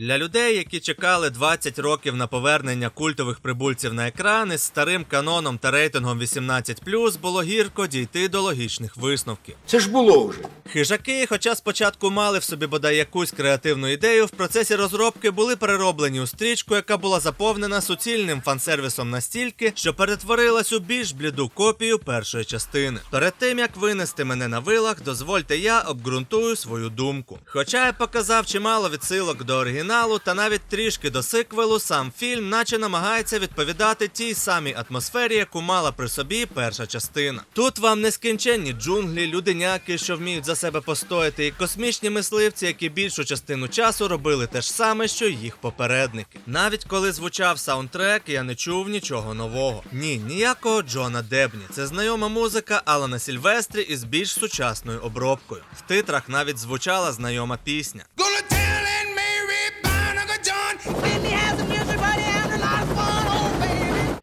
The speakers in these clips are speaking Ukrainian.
Для людей, які чекали 20 років на повернення культових прибульців на екрани з старим каноном та рейтингом 18+, було гірко дійти до логічних висновків. Це ж було вже. Хижаки, хоча спочатку мали в собі бодай якусь креативну ідею, в процесі розробки були перероблені у стрічку, яка була заповнена суцільним фансервісом настільки, що перетворилась у більш бліду копію першої частини. Перед тим як винести мене на вилах, дозвольте я обґрунтую свою думку. Хоча я показав чимало відсилок до оригіналу та навіть трішки до сиквелу, сам фільм наче намагається відповідати тій самій атмосфері, яку мала при собі перша частина. Тут вам нескінченні джунглі, людиняки, що вміють за себе постояти, і космічні мисливці, які більшу частину часу робили те ж саме, що й їх попередники. Навіть коли звучав саундтрек, я не чув нічого нового. Ні, ніякого Джона Дебні. Це знайома музика Алана Сільвестрі із більш сучасною обробкою. В титрах навіть звучала знайома пісня.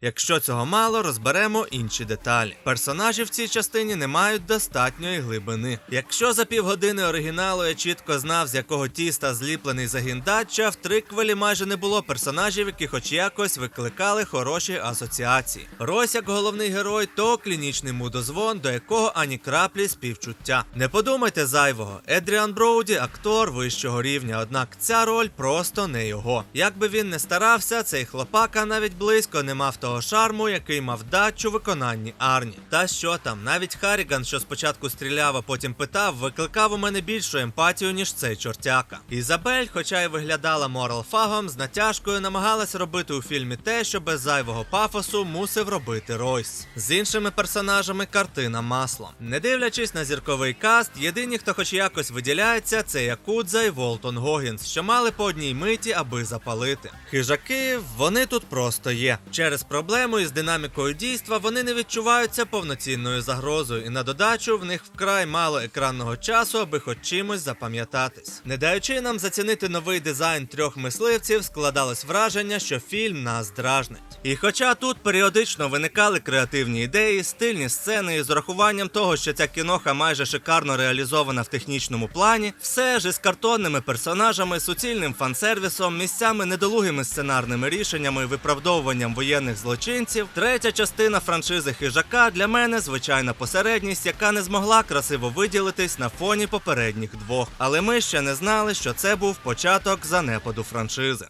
Якщо цього мало, розберемо інші деталі. Персонажі в цій частині не мають достатньої глибини. Якщо за півгодини оригіналу я чітко знав, з якого тіста зліплений загін Датча, в триквелі майже не було персонажів, які хоч якось викликали хороші асоціації. Рось як головний герой, то клінічний мудозвон, до якого ані краплі співчуття. Не подумайте зайвого. Едріан Броуді актор вищого рівня, однак ця роль просто не його. Як би він не старався, цей хлопака навіть близько не мав того шарму, який мав дачу виконанні Арні. Та що там, навіть Харіган, що спочатку стріляв, а потім питав, викликав у мене більшу емпатію, ніж цей чортяка. Ізабель, хоча й виглядала морал фагом, з натяжкою намагалась робити у фільмі те, що без зайвого пафосу мусив робити Ройс. З іншими персонажами картина маслом. Не дивлячись на зірковий каст, єдині, хто хоч якось виділяється, це Якудза і Волтон Гогінс, що мали по одній миті, аби запалити. Хижаки, вони тут просто є. Через проблему із динамікою дійства вони не відчуваються повноцінною загрозою, і на додачу в них вкрай мало екранного часу, аби хоч чимось запам'ятатись. Не даючи нам зацінити новий дизайн трьох мисливців, складалось враження, що фільм нас дражнить. І хоча тут періодично виникали креативні ідеї, стильні сцени і з урахуванням того, що ця кіноха майже шикарно реалізована в технічному плані, все ж із картонними персонажами, суцільним фансервісом, місцями недолугими сценарними рішеннями і виправдовуванням воєнних злочинців, третя частина франшизи хижака для мене звичайна посередність, яка не змогла красиво виділитись на фоні попередніх двох. Але ми ще не знали, що це був початок занепаду франшизи.